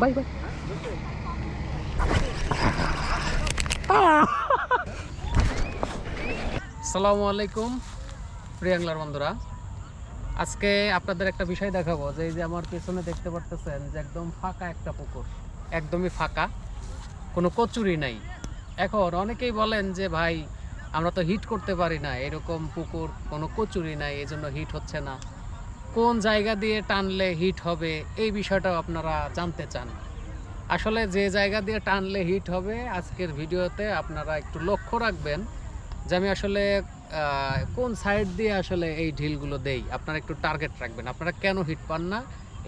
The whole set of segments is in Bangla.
বাই বাই আসসালামু আলাইকুম প্রিয়াংলার বন্ধুরা। আজকে আপনাদের একটা বিষয় দেখাবো, যে এই যে আমার পেছনে দেখতে পারতেছেন যে একদম ফাঁকা একটা পুকুর। একদমই ফাঁকা, কোনো কচুরি নাই। এখন অনেকেই বলেন যে, ভাই, আমরা তো হিট করতে পারি না, এরকম পুকুর, কোনো কচুরি নাই এই জন্য হিট হচ্ছে না। কোন জায়গা দিয়ে টানলে হিট হবে, এই বিষয়টাও আপনারা জানতে চান। আসলে যে জায়গা দিয়ে টানলে হিট হবে, আজকের ভিডিওতে আপনারা একটু লক্ষ্য রাখবেন যে আমি আসলে কোন সাইড দিয়ে আসলে এই ঢিলগুলো দেই, আপনারা একটু টার্গেট রাখবেন। আপনারা কেন হিট পান না,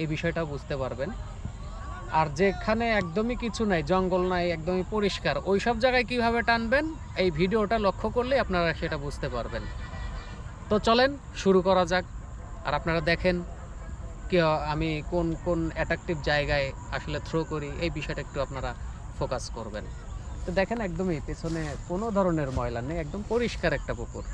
এই বিষয়টা বুঝতে পারবেন। আর যেখানে একদমই কিছু নাই, জঙ্গল নাই, একদমই পরিষ্কার ওই সব জায়গায় কীভাবে টানবেন, এই ভিডিওটা লক্ষ্য করলে আপনারা সেটা বুঝতে পারবেন। তো চলেন, শুরু করা যাক। আর আপনারা দেখেন কি, আমি কোন কোন অ্যাট্রাকটিভ জায়গায় আসলে থ্রো করি, এই বিষয়টা একটু আপনারা ফোকাস করবেন। তো দেখেন একদমই পেছনে কোনো ধরনের ময়লা নেই, একদম পরিষ্কার একটা পুকুর।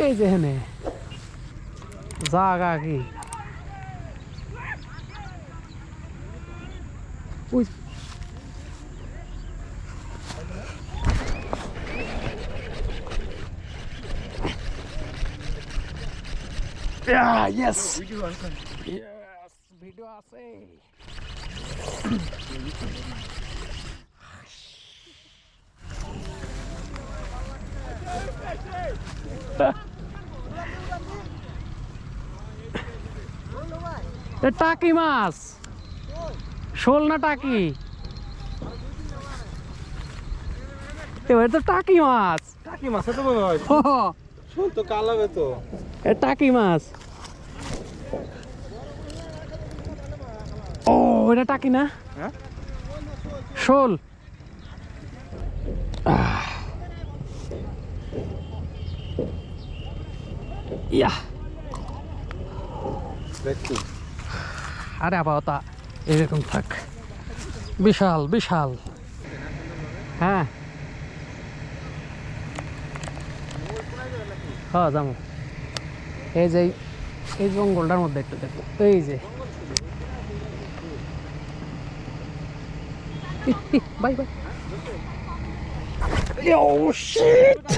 এই যে হেনে জাগা কি? আছে। এ টাকি মাছ। শোল না টাকি? এবার তো টাকি মাছ। টাকি মাছ তো মনে হয়। শোল তো কালাবে তো। এ টাকি মাছ। ও এটা টাকি না? হ্যাঁ? শোল। আহ। ইয়া আরে আপাতত এরকম থাক। বিশাল বিশাল। হ্যাঁ। হ্যাঁ যাব। এই যে এই জঙ্গলটার মধ্যে একটু দেখো। এই যে। Bye bye. Oh shit!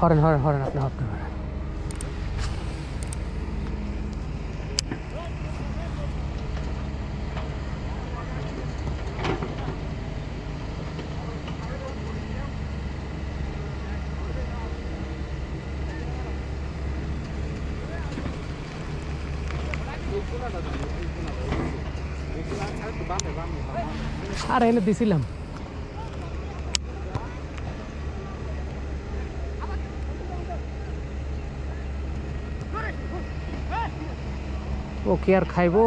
হরেন হরেন হরেন আপনি হরেন হরেন। আর এনে দিছিলাম। ও কি আর খাইবো।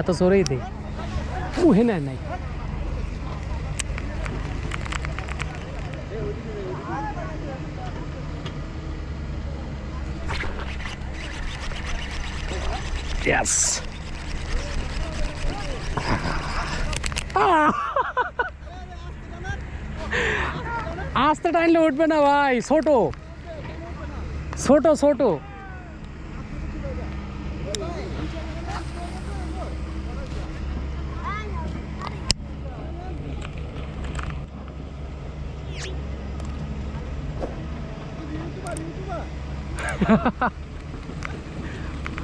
এত জোরেই দে। উহে নাই নাই। Yes. আস্তে টাইনলে উঠবে না ভাই ছোট ছোট ছোট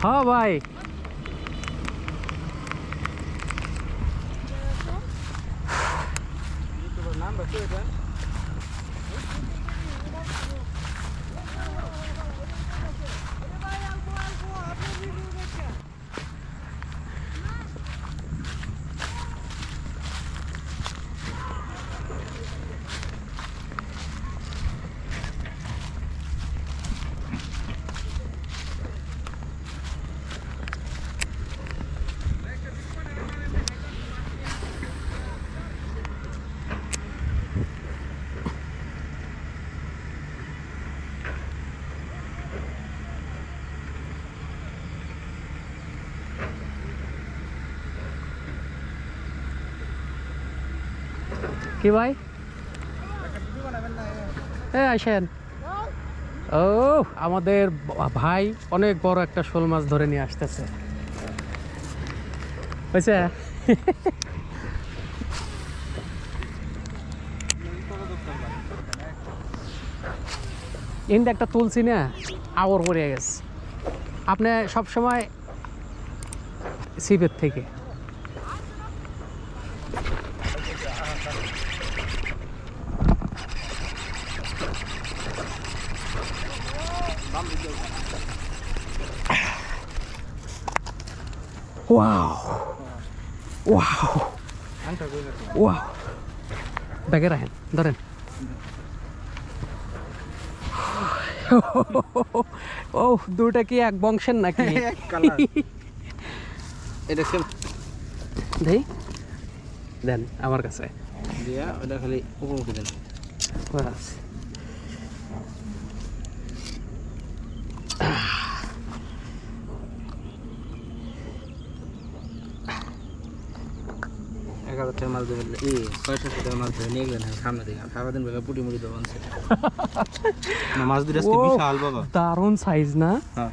হ্যাঁ ভাই Böyle. কি ভাই? হ্যাঁ আসেন। ও, আমাদের ভাই অনেক বড় একটা শোল মাছ ধরে নিয়ে আসতেছে। হয়েছে? ইন্দে একটা তুলছি না আবর পড়ে গেছে। আপনি সবসময় সিপের থেকে। ওয়াও ওয়াও ওয়াও ব্যাগে রাখেন ধরেন ও দুটা কি এক বংশের নাকি? কালার এটা সেম দেই। দেন আমার কাছে। দিয়া ওটা খালি উপর দেন। বাস। টাকা মাছ ধরে এই ছয়শো টাকা মাছ ধরে নিয়ে গেলেন সামনে দিকে। সারাদিন বেলা পুটি মুড়ি দেবেন মাছ দুটো বিশাল বাবা। দারুণ সাইজ না? হ্যাঁ।